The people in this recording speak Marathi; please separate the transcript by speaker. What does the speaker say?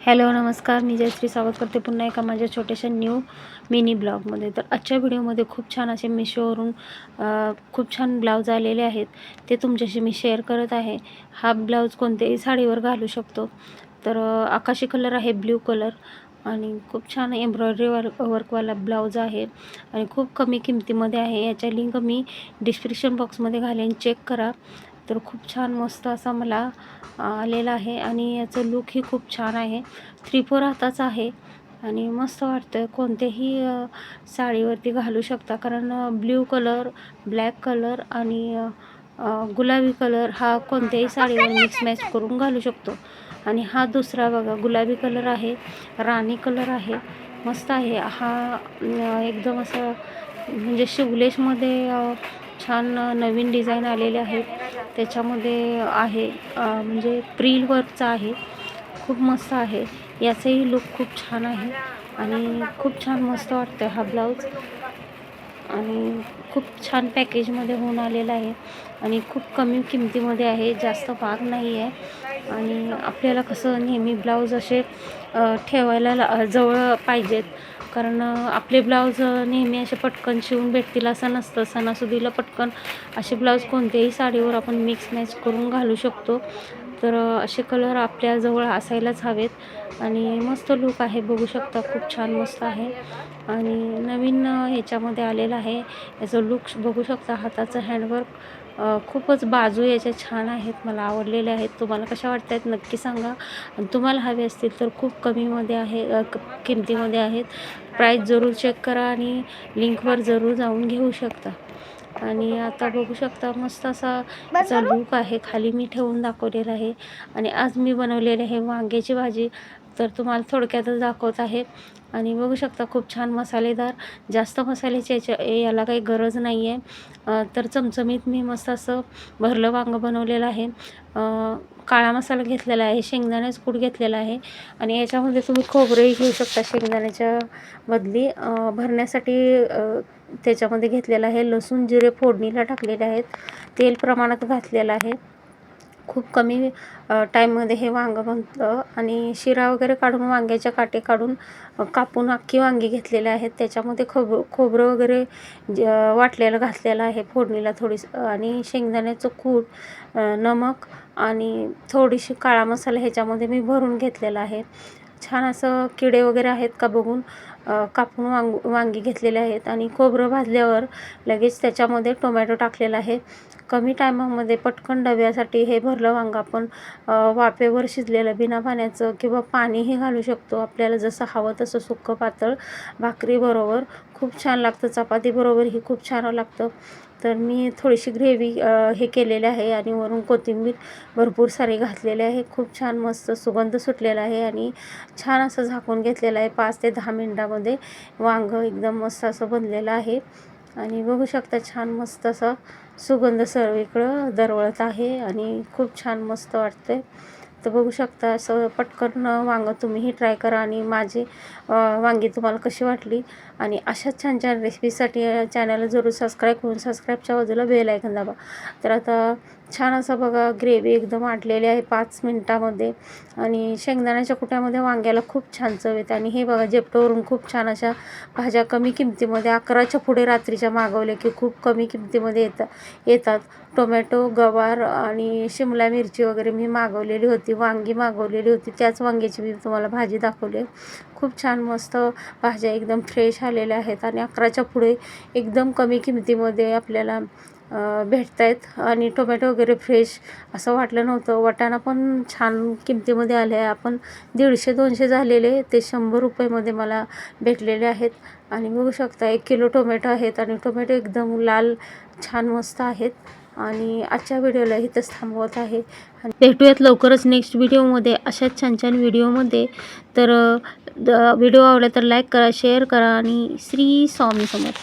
Speaker 1: हॅलो नमस्कार. मी जयश्री स्वागत करते पुन्हा एका माझ्या छोट्याशा न्यू मिनी ब्लॉगमध्ये तर आजच्या व्हिडिओमध्ये खूप छान असे मिशोवरून खूप छान ब्लाऊज आलेले आहेत. ते तुमच्याशी मी शेअर करत आहे. हा ब्लाऊज कोणत्याही साडीवर घालू शकतो. तर आकाशी कलर आहे ब्ल्यू कलर आणि खूप छान एम्ब्रॉयडरी वर्क वर्कवाला ब्लाऊज आहे आणि खूप कमी किमतीमध्ये आहे. याच्या लिंक मी डिस्क्रिप्शन बॉक्समध्ये घालेन. चेक करा. तर खूप छान मस्त असा मला आलेला आहे आणि याचं लुकही खूप छान आहे. थ्री फोर हाताचा आहे आणि मस्त वाटतं कोणत्याही साडीवरती घालू शकता. कारण ब्ल्यू कलर ब्लॅक कलर आणि गुलाबी कलर हा कोणत्याही साडीवर मिक्स मॅच करून घालू शकतो. आणि हा दुसरा बघा गुलाबी कलर आहे राणी कलर आहे मस्त आहे. हा एकदम असं म्हणजे शिवलेशमध्ये छान नवीन डिझाईन आलेले आहेत. त्याच्यामध्ये आहे म्हणजे प्रिल वर्कचा आहे. खूप मस्त आहे. याचंही लुक खूप छान आहे. आणि खूप छान मस्त वाटतं हा ब्लाऊज आणि खूप छान पॅकेजमध्ये होऊन आलेलं आहे आणि खूप कमी किमतीमध्ये आहे जास्त महाग नाही आहे. आणि आपल्याला कसं नेहमी ब्लाऊज असे ठेवायला ला- जवळ पाहिजेत. कारण आपले ब्लाऊज नेहमी असे पटकन शिवून भेटतील असं नसतं. सणासुदीला पटकन असे ब्लाऊज कोणत्याही साडीवर आपण मिक्स मॅच करून घालू शकतो. तर असे कलर आपल्याजवळ असायलाच हवेत. आणि मस्त लुक आहे. बघू शकता खूप छान मस्त आहे. आणि नवीन ह्याच्यामध्ये आलेला आहे. याचं लुक बघू शकता हाताचं हँडवर्क खूपच बाजू याच्या छान आहेत मला आवडलेले आहेत. तुम्हाला कशा वाटत आहेत नक्की सांगा. आणि तुम्हाला हवे असतील तर खूप कमीमध्ये आहे किमतीमध्ये आहेत. प्राईस जरूर चेक करा आणि लिंकवर जरूर जाऊन घेऊ शकता. आणि आता बघू शकता मस्त असा याचा लूक आहे. खाली मी ठेवून दाखवलेला आहे. आणि आज मी बनवलेले आहे वांग्याची भाजी. तर तुम्हाला थोडक्यातच दाखवत आहे. आणि बघू शकता खूप छान मसालेदार जास्त मसाल्याची याच्या याला काही गरज नाही आहे तर चमचमीत मी मस्त असं भरलं वांगं बनवलेलं आहे. काळा मसाला घेतलेला आहे शेंगदाण्याचं कूट घेतलेला आहे. आणि याच्यामध्ये तुम्ही खोबरंही घेऊ शकता शेंगदाण्याच्या बदली. भरण्यासाठी त्याच्यामध्ये घेतलेलं आहे लसूण जिरे फोडणीला टाकलेले आहेत. तेल प्रमाणात घातलेलं आहे. खूप कमी टाईममध्ये हे वांगं बनतं. आणि शिरा वगैरे काढून वांग्याच्या काटे काढून कापून अख्खी वांगी घेतलेले आहेत. त्याच्यामध्ये खोब खोबरं वगैरे ज वाटलेलं घातलेलं आहे फोडणीला थोडीसं. आणि शेंगदाण्याचं कूट नमक आणि थोडीशी काळा मसाला ह्याच्यामध्ये मी भरून घेतलेला आहे. छान असं किडे वगैरे आहेत का बघून कापून वांग वांगी घेतलेले आहेत. आणि खोबरं भाजल्यावर लगेच त्याच्यामध्ये टोमॅटो टाकलेला आहे. कमी टायमामध्ये पटकन डब्यासाठी हे भरलं वांगं आपण वाफेवर शिजलेलं बिना पाण्याचं किंवा पाणीही घालू शकतो. आपल्याला जसं हवं तसं सुक्कं पातळ भाकरीबरोबर खूप छान लागतं. चपातीबरोबरही खूप छान लागतं. तर मी थोडीशी ग्रेव्ही हे केलेले आहे आणि वरून कोथिंबीर भरपूर सारी घातलेले आहे. खूप छान मस्त सुगंध सुटलेला आहे आणि छान असं झाकून घेतलेलं आहे पाच ते दहा मिनटामध्ये. वांगं एकदम मस्त असं बनलेलं आहे. आणि बघू शकता छान मस्त असं सुगंध सर्वीकडं दरवळत आहे आणि खूप छान मस्त वाटते तर बघू शकता असं पटकन वांगं तुम्हीही ट्राय करा आणि माझी वांगी तुम्हाला कशी वाटली. आणि अशाच छान छान रेसिपीसाठी चॅनलला जरूर सबस्क्राईब करून सबस्क्राईबच्या बाजूला बेल ऐकून दाबा. तर आता छान असं बघा ग्रेव्ही एकदम आटलेली आहे पाच मिनटामध्ये. आणि शेंगदाण्याच्या कुट्यामध्ये वांग्याला खूप छान चव येते. आणि हे बघा जेपटोवरून खूप छान अशा भाज्या कमी किमतीमध्ये अकराच्या पुढे रात्रीच्या मागवल्या की खूप कमी किमतीमध्ये येतात येतात. टोमॅटो गवार आणि शिमला मिरची वगैरे मी मागवलेली होती वांगी मागवलेली होती. त्याच वांग्याची मी तुम्हाला भाजी दाखवली. खूप छान मस्त भाज्या एकदम फ्रेश आलेल्या आहेत. आणि अकराच्या पुढे एकदम कमी किमतीमध्ये आपल्याला भेटत आहेत आणि टोमॅटो वगैरे फ्रेश असं वाटलं नव्हतं. वाटाणा पण छान किमतीमध्ये आले आहे आपण दीडशे दोनशे झालेले. ते शंभर रुपयेमध्ये मला भेटलेले आहेत. आणि बघू शकता एक किलो टोमॅटो आहेत आणि टोमॅटो एकदम लाल छान मस्त आहेत. आणि आजच्या व्हिडिओला इथंच थांबवत आहे. आणि भेटूयात लवकरच नेक्स्ट व्हिडिओमध्ये. अशाच छान छान व्हिडिओमध्ये. तर व्हिडिओ आवडला तर लाईक करा शेअर करा आणि श्री स्वामी समर्थ.